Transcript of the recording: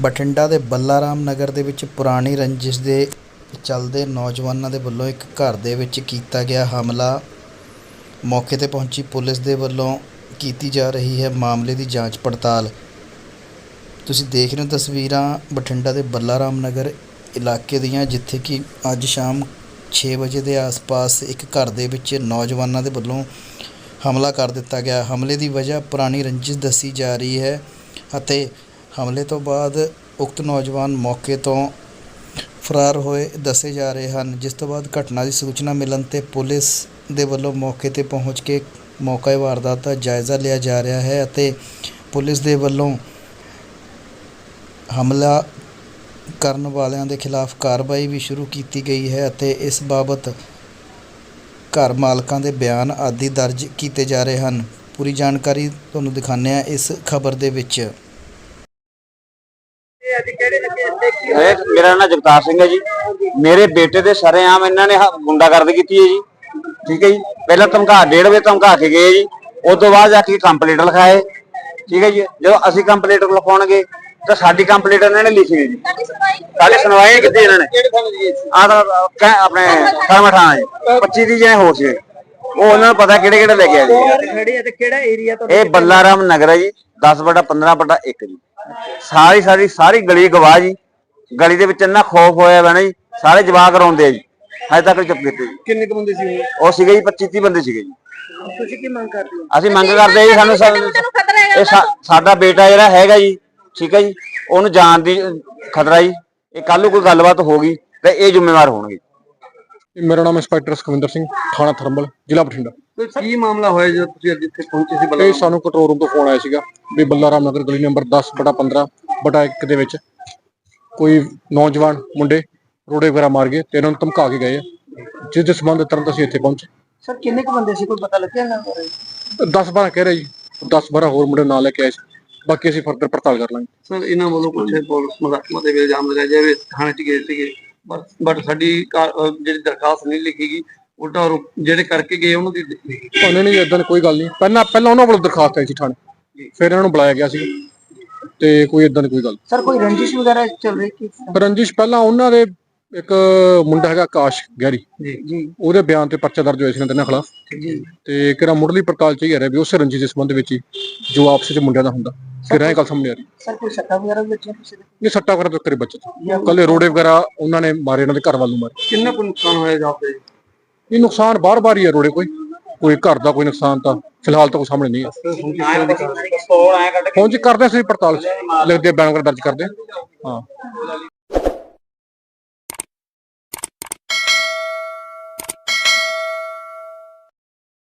ਬਠਿੰਡਾ ਦੇ ਬੱਲਾਰਾਮ ਨਗਰ ਦੇ ਵਿੱਚ ਪੁਰਾਣੀ ਰੰਜਿਸ਼ ਦੇ ਚਲਦੇ ਨੌਜਵਾਨਾਂ ਦੇ ਵੱਲੋਂ ਇੱਕ ਘਰ ਦੇ ਵਿੱਚ ਕੀਤਾ ਗਿਆ ਹਮਲਾ। ਮੌਕੇ ਤੇ ਪਹੁੰਚੀ ਪੁਲਿਸ ਦੇ ਵੱਲੋਂ ਕੀਤੀ ਜਾ ਰਹੀ ਹੈ ਮਾਮਲੇ ਦੀ ਜਾਂਚ ਪੜਤਾਲ। ਤੁਸੀਂ ਦੇਖ ਰਹੇ ਹੋ ਤਸਵੀਰਾਂ ਬਠਿੰਡਾ ਦੇ ਬੱਲਾਰਾਮ ਨਗਰ ਇਲਾਕੇ ਦੀਆਂ, ਜਿੱਥੇ ਕਿ ਅੱਜ ਸ਼ਾਮ 6 ਵਜੇ ਦੇ ਆਸ-ਪਾਸ ਇੱਕ ਘਰ ਦੇ ਵਿੱਚ ਨੌਜਵਾਨਾਂ ਦੇ ਵੱਲੋਂ ਹਮਲਾ ਕਰ ਦਿੱਤਾ ਗਿਆ। ਹਮਲੇ ਦੀ ਵਜ੍ਹਾ ਪੁਰਾਣੀ ਰੰਜਿਸ਼ ਦੱਸੀ ਜਾ ਰਹੀ ਹੈ ਅਤੇ ਹਮਲੇ ਤੋਂ ਬਾਅਦ ਉਕਤ ਨੌਜਵਾਨ ਮੌਕੇ ਤੋਂ ਫਰਾਰ ਹੋਏ ਦੱਸੇ ਜਾ ਰਹੇ ਹਨ, ਜਿਸ ਤੋਂ ਬਾਅਦ ਘਟਨਾ ਦੀ ਸੂਚਨਾ ਮਿਲਣ ਤੇ ਪੁਲਿਸ ਦੇ ਵੱਲੋਂ ਮੌਕੇ ਤੇ ਪਹੁੰਚ ਕੇ ਮੌਕਾ ਵਾਰਦਾਤ ਦਾ ਜਾਇਜ਼ਾ ਲਿਆ ਜਾ ਰਿਹਾ ਹੈ ਅਤੇ ਪੁਲਿਸ ਦੇ ਵੱਲੋਂ ਹਮਲਾ ਕਰਨ ਵਾਲਿਆਂ ਦੇ ਖਿਲਾਫ ਕਾਰਵਾਈ ਵੀ ਸ਼ੁਰੂ ਕੀਤੀ ਗਈ ਹੈ ਅਤੇ ਇਸ ਬਾਬਤ ਘਰ ਮਾਲਕਾਂ ਦੇ ਬਿਆਨ ਆਦਿ ਦਰਜ ਕੀਤੇ ਜਾ ਰਹੇ ਹਨ। ਪੂਰੀ ਜਾਣਕਾਰੀ ਤੁਹਾਨੂੰ ਦਿਖਾਉਂਦੇ ਹਾਂ ਇਸ ਖਬਰ ਦੇ ਵਿੱਚ। ਇਹ ਮੇਰਾ ਨਾਮ ਜਗਤਾਰ ਸਿੰਘ ਹੈ ਜੀ। ਮੇਰੇ ਬੇਟੇ ਦੇ ਸਰੇਆਮ ਇਹਨਾਂ ਨੇ ਹ- ਗੁੰਡਾਗਰਦੀ ਕੀਤੀ ਹੈ ਜੀ। ਠੀਕ ਹੈ ਜੀ। ਪਹਿਲਾਂ ਧਮਕਾ ਡੇਢ ਵਜੇ ਧਮਕਾ ਕੇ ਗਏ ਜੀ। ਉਸ ਤੋਂ ਬਾਅਦ ਜਾ ਕੇ ਕੰਪਲੀਟ ਲਿਖਾਏ। ਠੀਕ ਹੈ ਜੀ। ਜਦੋਂ ਅਸੀਂ ਕੰਪਲੀਟ ਲਿਖਾਉਣਗੇ ਤਾਂ ਸਾਡੀ ਕੰਪਲੀਟ ਇਹਨਾਂ ਨੇ ਲਿਖੀ ਹੈ ਜੀ। ਸਾਡੀ ਸੁਣਵਾਈ ਕੀਤੀ ਇਹਨਾਂ ਨੇ। ਆਹ ਤਾਂ ਕਹਿ- ਆਪਣੇ ਕਰਮਠਾਣਾ ਜੀ। 25 ਦੀ ਜਣੇ ਹੋ ਸੀ ਉਹ ਉਹਨਾਂ ਨੂੰ ਪਤਾ ਕਿਹੜੇ ਕਿਹੜੇ ਲੈ ਕੇ ਆਏ ਜੀ। ਖੜੇ ਆ ਤੇ ਕਿਹੜਾ ਏਰੀਆ ਤੋਂ ਇਹ ਬੱਲਾਰਾਮ ਨਗਰ ਹੈ ਜੀ। 10 ਬਟਾ 15 ਬਟਾ 1 ਜੀ। ਸਾਰੀ ਸਾਰੀ ਸਾਰੀ ਗਲੀ ਗਵਾਹ ਜੀ। ਗਲੀ ਦੇ ਵਿੱਚ ਇੰਨਾ ਖੌਫ ਹੋਇਆ ਵਾ ਨਾ ਜੀ ਸਾਰੇ ਜਵਾਕ ਰੋਂਦੇ ਆ ਜੀ। ਹਜੇ ਤੱਕ ਚੁੱਪ ਕੀਤੇ ਜੀ। ਕਿੰਨੇ ਕੁ ਬੰਦੇ ਸੀ ਉਹ? ਸੀਗੇ ਜੀ 25 30 ਬੰਦੇ ਸੀਗੇ ਜੀ। ਤੁਸੀਂ ਕੀ ਮੰਗ ਕਰਦੇ ਹੋ? ਅਸੀਂ ਮੰਗ ਕਰਦੇ ਆ ਜੀ ਸਾਨੂੰ ਇਹ ਸਾਡਾ ਬੇਟਾ ਜਿਹੜਾ ਹੈਗਾ ਜੀ ਠੀਕ ਹੈ ਜੀ ਉਹਨੂੰ ਜਾਨ ਦੀ ਖਤਰਾ ਜੀ। ਇਹ ਕੱਲ ਨੂੰ ਕੋਈ ਗੱਲਬਾਤ ਹੋ ਗਈ ਤੇ ਇਹ ਜ਼ਿੰਮੇਵਾਰ ਹੋਣਗੇ। ਮੇਰਾ ਨਾਮ ਇੰਸਪੈਕਟਰ ਸੁਖਵਿੰਦਰ ਸਿੰਘ ਥਾਣਾ ਥਰਮਲ ਜ਼ਿਲ੍ਹਾ ਬਠਿੰਡਾ। ਕੀ ਮਾਮਲਾ ਹੋਇਆ ਜਦੋਂ ਤੁਸੀਂ ਅੱਜ ਇੱਥੇ ਪਹੁੰਚੇ ਸੀ ਇਹ ਸਾਨੂੰ ਕੰਟਰੋਲ ਰੂਮ ਤੋਂ ਫੋਨ ਆਇਆ ਸੀਗਾ ਵੀ ਬੱਲਾਰਾਮ ਨਗਰ ਗਲੀ ਨੰਬਰ 10 ਬਟਾ 15 ਬਟਾ 1 ਦੇ ਵਿੱਚ ਕੋਈ ਨੌਜਵਾਨ ਮੁੰਡੇ ਰੋੜੇ ਵਗੈਰਾ ਮਾਰ ਗਏ ਤੇ ਇਹਨਾਂ ਨੂੰ ਧਮਕਾ ਕੇ ਗਏ ਆ ਜਿਸ ਦੇ ਸੰਬੰਧ ਤੁਰੰਤ ਅਸੀਂ ਇੱਥੇ ਪਹੁੰਚੇ। ਸਰ ਕਿੰਨੇ ਕੁ ਬੰਦੇ ਸੀ? ਕੋਈ ਪਤਾ ਲੱਗਿਆ ਨਾ 10 12 ਕਹਿ ਰਹੇ ਜੀ 10 12 ਹੋਰ ਮੁੰਡੇ ਨਾਲ ਲੈ ਕੇ ਆਏ ਸੀ ਬਾਕੀ ਅਸੀਂ ਫਰਦਰ ਪੜਤਾਲ ਕਰ ਲਾਂਗੇ। ਸਰ ਇਹਨਾਂ ਵੱਲੋਂ ਕੁਝ ਪੁਲਿਸ ਮੁਲਾਜ਼ਮਾਂ ਦੇ ਵੀ ਇਲਜ਼ਾਮ ਲਗਾਏ ਜਾਵੇ ਥਾਣੇ 'ਚ ਗਏ ਸੀਗੇ ਬਟ ਸਾਡੀ ਕਾ- ਅਹ ਜਿਹੜੀ ਦਰਖਾਸਤ ਨਹੀਂ ਲਿਖੀ ਗਈ ਉਲਟਾ ਉਹ ਜਿਹੜੇ ਕਰਕੇ ਗਏ ਉਹਨਾਂ ਦੀ ਉਹਨੇ ਨਹੀਂ ਇਦਾਂ ਕੋਈ ਗੱਲ ਨਹੀਂ। ਪਹਿਲਾਂ ਪਹਿਲਾਂ ਉਹਨਾਂ ਵੱਲੋਂ ਦਰਖਾਸਤ ਆਈ ਸੀ ਥਾਣੇ। ਫਿਰ ਇਹਨਾਂ ਨੂੰ ਬੁਲਾਇਆ ਗਿਆ ਸੀ। ਤੇ ਕੋਈ ਇਦਾਂ ਦੀ ਕੋਈ ਗੱਲ ਸਰ ਕੋਈ ਰੰਜਿਸ਼ ਵਗੈਰਾ ਚੱਲ ਰਹੀ ਕੀ ਰੰਜਿਸ਼ ਪਹਿਲਾਂ ਉਹਨਾਂ ਦੇ ਇੱਕ ਮੁੰਡਾ ਹੈਗਾ ਆਕਾਸ਼ ਗਹਿਰੀ। ਜੀ ਜੀ। ਉਹਦੇ ਬਿਆਨ ਤੇ ਪਰਚਾ ਦਰਜ ਹੋਇਆ ਸੀ ਇਹਨਾਂ ਤਿੰਨਾਂ ਖਿਲਾਫ। ਜੀ। ਤੇ ਕਿਹੜਾ ਮੁੱਢਲੀ ਪੜਤਾਲ ਚ ਹੀ ਆ ਰਿਹਾ ਵੀ ਉਸੇ ਰੰਜਿਸ਼ ਦੇ ਸੰਬੰਧ ਵਿੱਚ ਹੀ ਜੋ ਆਪਸ ਵਿੱਚ ਮੁੰਡਿਆਂ ਦਾ ਹੁੰਦਾ। ਫਿਰ ਇਹ ਗੱਲ ਸਾਹਮਣੇ ਆ ਰਹੀ। ਸਰ ਕੋਈ ਸੱਟਾ ਵਗੈਰਾ ਵਿੱਚ ਕਿਸੇ ਦੇ? ਇਹ ਸੱਟਾ ਵਗੈਰਾ ਤੋਂ ਕਰੇ ਬਚਤ ਕੱਲੇ ਰੋੜੇ ਵਗੈਰਾ ਉਹਨਾਂ ਨੇ ਮਾਰੇ ਇਹਨਾਂ ਦੇ ਘਰ ਵੱਲ ਨੂੰ ਮਾਰੇ। ਕਿੰਨਾ ਕੁ ਨੁਕਸਾਨ ਹੋਇਆ ਜਾਪਦੇ ਇਹ ਨੁਕਸਾਨ ਬਾਰ-ਬਾਰ ਹੀ ਹੈ ਰੋੜੇ, ਕੋਈ ਕੋਈ ਘਰ ਦਾ ਕੋਈ ਨੁਕਸਾਨ ਤਾਂ ਫਿਲਹਾਲ ਤਾਂ ਕੋਈ ਸਾਹਮਣੇ ਨਹੀਂ ਹੈ ਪਹੁੰਚ ਕਰਦੇ ਸੀ ਪੜਤਾਲ ਲਿਖਦੇ ਬਿਆਨ ਵਗੈਰਾ ਦਰਜ ਕਰਦੇ ਹਾਂ।